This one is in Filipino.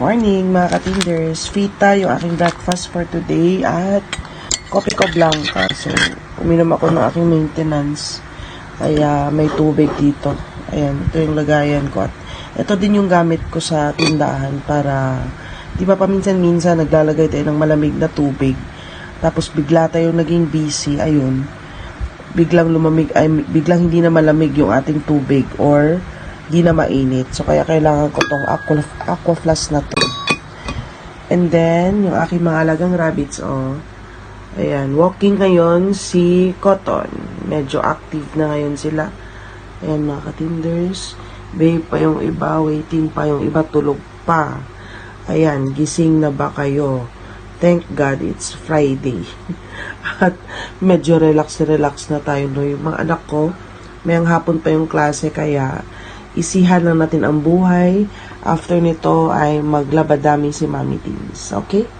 Morning mga katinders. Fita yung aking breakfast for today at kopi ko blanca. So, uminom ako ng aking maintenance. Kaya may tubig dito. Ayan, ito yung lagayan ko. At ito din yung gamit ko sa tindahan para, di ba paminsan-minsan naglalagay tayo ng malamig na tubig. Tapos bigla tayong naging busy. Ayun, biglang lumamig, ay biglang hindi na malamig yung ating tubig or di na mainit. So, kaya kailangan ko tong aqua, aqua flask na to. And then, yung aking mga alagang rabbits, oh. Ayan, walking ngayon si Cotton. Medyo active na ngayon sila. Ayan, mga katinders. Babe pa yung iba, waiting pa yung iba, tulog pa. Ayan, gising na ba kayo? Thank God it's Friday. At medyo relax-relax na tayo. No? Yung mga anak ko, mayang hapon pa yung klase, kaya isihan lang natin ang buhay. After nito ay maglabadami si Mami Teens. Okay?